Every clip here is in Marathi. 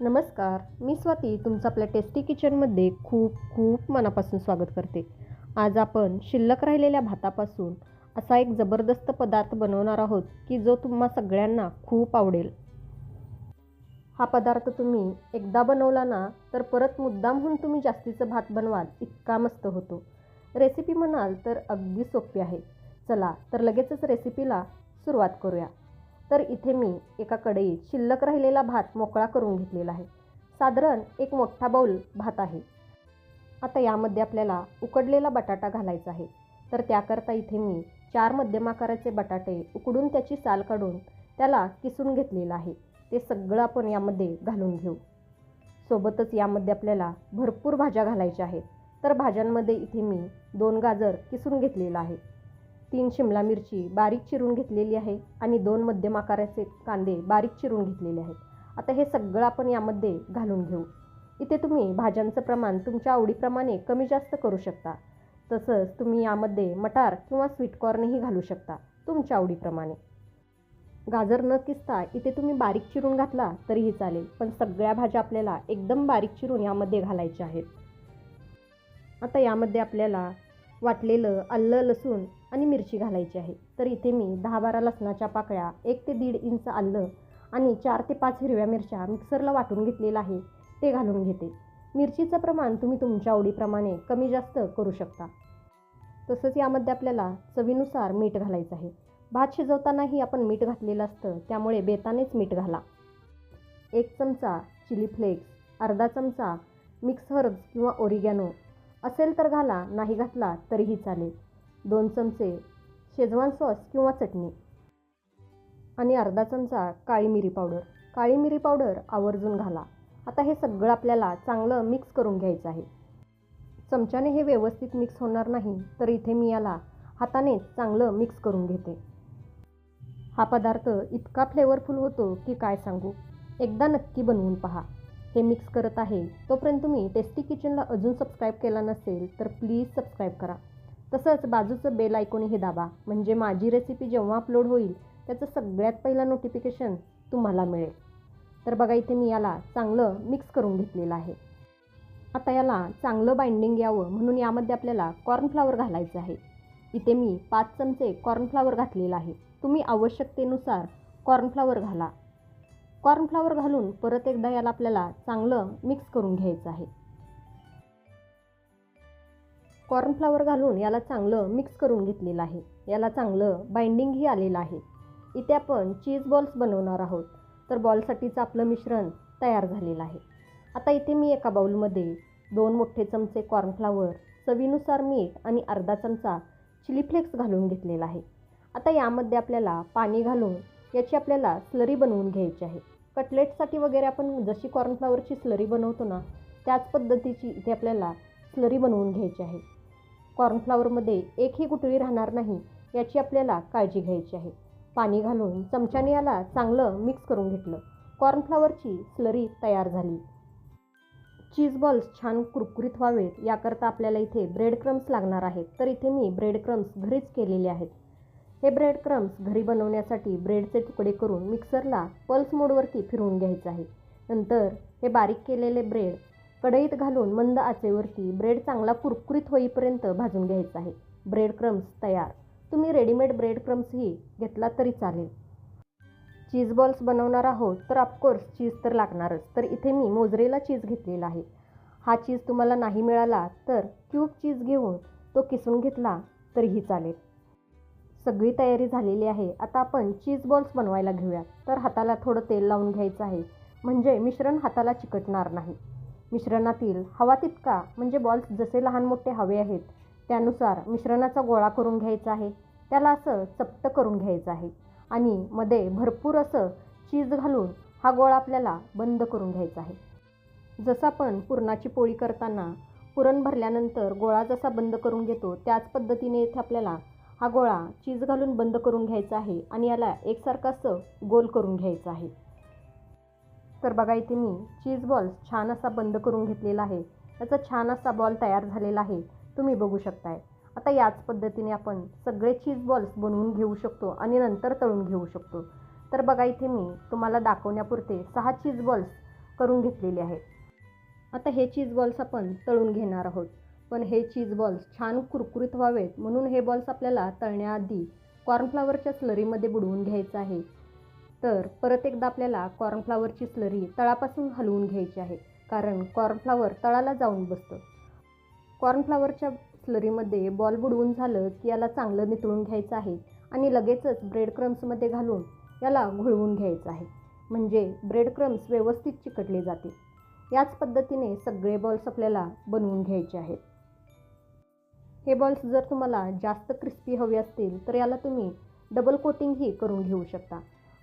नमस्कार मी स्वाती तुमचं आपल्या टेस्टी किचनमध्ये खूप खूप मनापासून स्वागत करते. आज आपण शिल्लक राहिलेल्या भातापासून असा एक जबरदस्त पदार्थ बनवणार आहोत की जो तुम्हा सगळ्यांना खूप आवडेल. हा पदार्थ तुम्ही एकदा बनवला ना तर परत मुद्दामहून तुम्ही जास्तीचं भात बनवाल इतका मस्त होतो. रेसिपी म्हणाल तर अगदी सोपी आहे. चला तर लगेचच रेसिपीला सुरुवात करूया. तर इथे मी एका कढईत शिल्लक राहिलेला भात मोकळा करून घेतलेला आहे. साधारण एक मोठा बाऊल भात आहे. आता यामध्ये आपल्याला उकडलेला बटाटा घालायचा आहे. तर त्याकरता इथे मी चार मध्यम आकाराचे बटाटे उकडून त्याची साल काढून त्याला किसून घेतलेलं आहे. ते सगळं आपण यामध्ये घालून घेऊ. सोबतच यामध्ये आपल्याला भरपूर भाज्या घालायच्या आहेत. तर भाज्यांमध्ये इथे मी दोन गाजर किसून घेतलेलं आहे. तीन शिमला मिरची बारीक चिरून घेतलेली आहे आणि दोन मध्यम आकाराचे कांदे बारीक चिरून घेतलेले आहेत. आता हे सगळं आपण यामध्ये घालून घेऊ. इथे तुम्ही भाज्यांचं प्रमाण तुमच्या आवडीप्रमाणे कमी जास्त करू शकता. तसंच तुम्ही यामध्ये मटार किंवा स्वीटकॉर्नही घालू शकता तुमच्या आवडीप्रमाणे. गाजर न किसता इथे तुम्ही बारीक चिरून घातला तरीही चालेल पण सगळ्या भाज्या आपल्याला एकदम बारीक चिरून यामध्ये घालायच्या आहेत. आता यामध्ये आपल्याला वाटलेलं आलं लसूण आणि मिरची घालायची आहे. तर इथे मी दहा बारा लसणाच्या पाकळ्या एक ते दीड इंच आलं आणि चार ते पाच हिरव्या मिरच्या मिक्सरला वाटून घेतलेलं आहे ते घालून घेते. मिरचीचं प्रमाण तुम्ही तुमच्या आवडीप्रमाणे कमी जास्त करू शकता. तसंच यामध्ये आपल्याला चवीनुसार मीठ घालायचं आहे. भात शिजवतानाही आपण मीठ घातलेलं असतं त्यामुळे बेतानेच मीठ घाला. एक चमचा चिली फ्लेक्स अर्धा चमचा मिक्स हर्ब्स किंवा ओरिगॅनो असेल तर घाला नाही घातला तरीही चालेल. दोन चमचे शेजवान सॉस किंवा चटणी आणि अर्धा चमचा काळी मिरी पावडर. काळी मिरी पावडर आवर्जून घाला. आता हे सगळं आपल्याला चांगलं मिक्स करून घ्यायचं आहे. चमच्याने हे व्यवस्थित मिक्स होणार नाही तर इथे मी याला हातानेच चांगलं मिक्स करून घेते. हा पदार्थ इतका फ्लेवरफुल होतो की काय सांगू? एकदा नक्की बनवून पहा. हे मिक्स करत आहे तोपर्यंत तुम्ही टेस्टी किचनला अजून सबस्क्राईब केला नसेल तर प्लीज सबस्क्राईब करा. तसंच बाजूचं बेल ऐकूनही दाबा. म्हणजे माझी रेसिपी जेव्हा अपलोड होईल त्याचं सगळ्यात पहिलं नोटिफिकेशन तुम्हाला मिळेल. तर बघा इथे मी याला चांगलं मिक्स करून घेतलेलं आहे. आता याला चांगलं बाइंडिंग यावं म्हणून यामध्ये आपल्याला कॉर्नफ्लावर घालायचं आहे. इथे मी पाच चमचे कॉर्नफ्लावर घातलेलं आहे. तुम्ही आवश्यकतेनुसार कॉर्नफ्लावर घाला. कॉर्नफ्लावर घालून परत एकदा याला आपल्याला चांगलं मिक्स करून घ्यायचं आहे. कॉर्नफ्लावर घालून याला चांगलं मिक्स करून घेतलेलं आहे. याला चांगलं बाइंडिंगही आलेलं आहे. इथे आपण चीज बॉल्स बनवणार आहोत. तर बॉलसाठीचं आपलं मिश्रण तयार झालेलं आहे. आता इथे मी एका बाऊलमध्ये दोन मोठे चमचे कॉर्नफ्लावर चवीनुसार मीठ आणि अर्धा चमचा चिली फ्लेक्स घालून घेतलेला आहे. आता यामध्ये आपल्याला पाणी घालून याची आपल्याला स्लरी बनवून घ्यायची आहे. कटलेटसाठी वगैरे आपण जशी कॉर्नफ्लावरची स्लरी बनवतो ना त्याच पद्धतीची इथे आपल्याला स्लरी बनवून घ्यायची आहे. कॉर्नफ्लावरमध्ये एकही गुटळी राहणार नाही याची आपल्याला काळजी घ्यायची आहे. पाणी घालून चमच्याने याला चांगलं मिक्स करून घेतलं. कॉर्नफ्लावरची स्लरी तयार झाली. चीज बॉल्स छान कुरकुरीत व्हावेत याकरता आपल्याला इथे ब्रेड क्रम्स लागणार आहेत. तर इथे मी ब्रेड क्रम्स घरीच केलेले आहेत. हे ब्रेड क्रम्स घरी बनवण्यासाठी ब्रेडचे तुकडे करून मिक्सरला पल्स मोडवरती फिरवून घ्यायचं आहे. नंतर हे बारीक केलेले ब्रेड कढईत घालून मंद आचेवरती ब्रेड चांगला कुरकुरीत होईपर्यंत भाजून घ्यायचा आहे. ब्रेड क्रम्स तयार. तुम्ही रेडीमेड ब्रेड क्रम्सही घेतला तरी चालेल. चीज बॉल्स बनवणार आहोत तर ऑफकोर्स चीज तर लागणारच. तर इथे मी मोजरेला चीज घेतलेला आहे. हा चीज तुम्हाला नाही मिळाला तर क्यूब चीज घेऊन तो किसून घेतला तरीही चालेल. सगळी तयारी झालेली आहे. आता आपण चीज बॉल्स बनवायला घेऊयात तर हाताला थोडं तेल लावून घ्यायचं आहे. म्हणजे मिश्रण हाताला चिकटणार नाही. मिश्रणातील हवा तितका म्हणजे बॉल्स जसे लहान मोठे हवे आहेत त्यानुसार मिश्रणाचा गोळा करून घ्यायचा आहे. त्याला असं चपट करून घ्यायचं आहे. आणि मध्ये भरपूर असं चीज घालून हा गोळा आपल्याला बंद करून घ्यायचा आहे. जसं आपण पुरणाची पोळी करताना पुरण भरल्यानंतर गोळा जसा बंद करून घेतो त्याच पद्धतीने इथे आपल्याला हा गोळा चीज घालून बंद करून घ्यायचा आहे आणि याला एकसारखं असं गोल करून घ्यायचं आहे. तर बघा इथे मी चीज बॉल्स छान असा बंद करून घेतलेला आहे. त्याचा छान असा बॉल तयार झालेला आहे. तुम्ही बघू शकताय. आता याच पद्धतीने आपण सगळे चीज बॉल्स बनवून घेऊ शकतो आणि नंतर तळून घेऊ शकतो. तर बघा इथे मी तुम्हाला दाखवण्यापुरते सहा चीज बॉल्स करून घेतलेले आहेत. आता हे चीज बॉल्स आपण तळून घेणार आहोत. पण हे चीज बॉल्स छान कुरकुरीत व्हावेत म्हणून हे बॉल्स आपल्याला तळण्याआधी कॉर्नफ्लावरच्या स्लरीमध्ये बुडवून घ्यायचं आहे. तर परत एकदा आपल्याला कॉर्नफ्लावरची स्लरी तळापासून हलवून घ्यायची आहे. कारण कॉर्नफ्लावर तळाला जाऊन बसतं. कॉर्नफ्लावरच्या स्लरीमध्ये बॉल बुडवून झालं की याला चांगलं नितळून घ्यायचं आहे आणि लगेचच ब्रेड क्रम्समध्ये घालून याला घुळवून घ्यायचं आहे. म्हणजे ब्रेड क्रम्स व्यवस्थित चिकटले जातील. याच पद्धतीने सगळे बॉल्स आपल्याला बनवून घ्यायचे आहेत. हे बॉल्स जर तुम्हाला जास्त क्रिस्पी हवे असतील तर याला तुम्ही डबल कोटिंगही करून घेऊ शकता.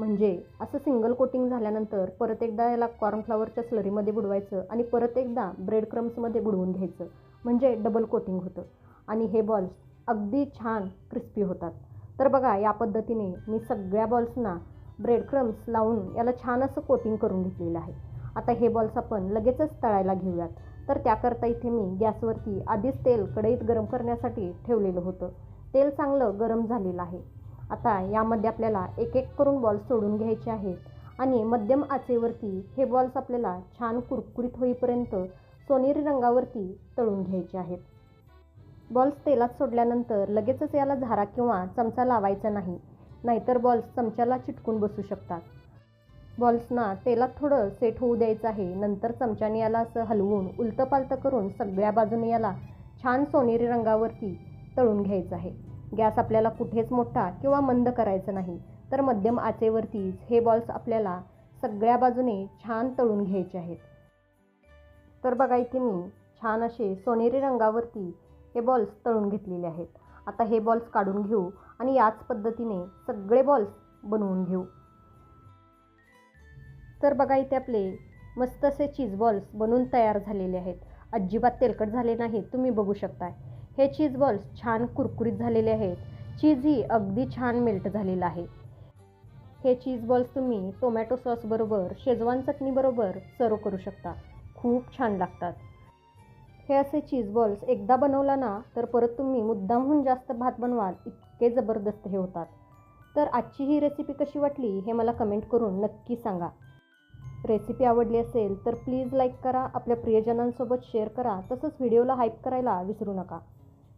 म्हणजे असं सिंगल कोटिंग झाल्यानंतर परत एकदा याला कॉर्नफ्लावरच्या स्लरीमध्ये बुडवायचं आणि परत एकदा ब्रेड क्रम्समध्ये बुडवून घ्यायचं. म्हणजे डबल कोटिंग होतं. आणि हे बॉल्स अगदी छान क्रिस्पी होतात. तर बघा या पद्धतीने मी सगळ्या बॉल्सना ब्रेड क्रम्स लावून याला छान असं कोटिंग करून घेतलेलं आहे. आता हे बॉल्स आपण लगेचच तळायला घेऊयात. तर त्याकरता इथे मी गॅसवरती आधीच तेल कढईत गरम करण्यासाठी ठेवलेलं होतं. तेल चांगलं गरम झालेलं आहे. आता यामध्ये आपल्याला एक एक करून बॉल्स सोडून घ्यायचे आहेत. आणि मध्यम आचेवरती हे बॉल्स आपल्याला छान कुरकुरीत होईपर्यंत सोनेरी रंगावरती तळून घ्यायचे आहेत. बॉल्स तेलात सोडल्यानंतर लगेचच याला झारा किंवा चमचा लावायचा नाही नाहीतर बॉल्स चमच्याला चिटकून बसू शकतात. बॉल्सना तेलात थोडं सेट होऊ द्यायचं आहे नंतर चमच्याने याला असं हलवून उलटं पालतं करून सगळ्या बाजूने याला छान सोनेरी रंगावरती तळून घ्यायचं आहे. गॅस आपल्याला कुठेच मोठा किंवा मंद करायचं नाही. तर मध्यम आचेवरतीच हे बॉल्स आपल्याला सगळ्या बाजूने छान तळून घ्यायचे आहेत. तर बघा इथे मी छान असे सोनेरी रंगावरती हे बॉल्स तळून घेतलेले आहेत. आता हे बॉल्स काढून घेऊ आणि याच पद्धतीने सगळे बॉल्स बनवून घेऊ. तर बघा इथे आपले मस्त असे चीज बॉल्स बनवून तयार झालेले आहेत. अजिबात तेलकट झाले नाहीत तुम्ही बघू शकताय. हे चीज बॉल्स छान कुरकुरीत झालेले आहेत. चीजही अगदी छान मेल्ट झालेलं आहे. हे चीज बॉल्स तुम्ही टोमॅटो सॉसबरोबर शेजवान चटणीबरोबर सर्व करू शकता. खूप छान लागतात. हे असे चीज बॉल्स एकदा बनवला ना तर परत तुम्ही मुद्दामहून जास्त भात बनवाल इतके जबरदस्त हे होतात. तर आजची ही रेसिपी कशी वाटली हे मला कमेंट करून नक्की सांगा. रेसिपी आवडली असेल तर प्लीज लाईक करा आपल्या प्रियजनांसोबत शेअर करा तसंच व्हिडिओला हाईप करायला विसरू नका.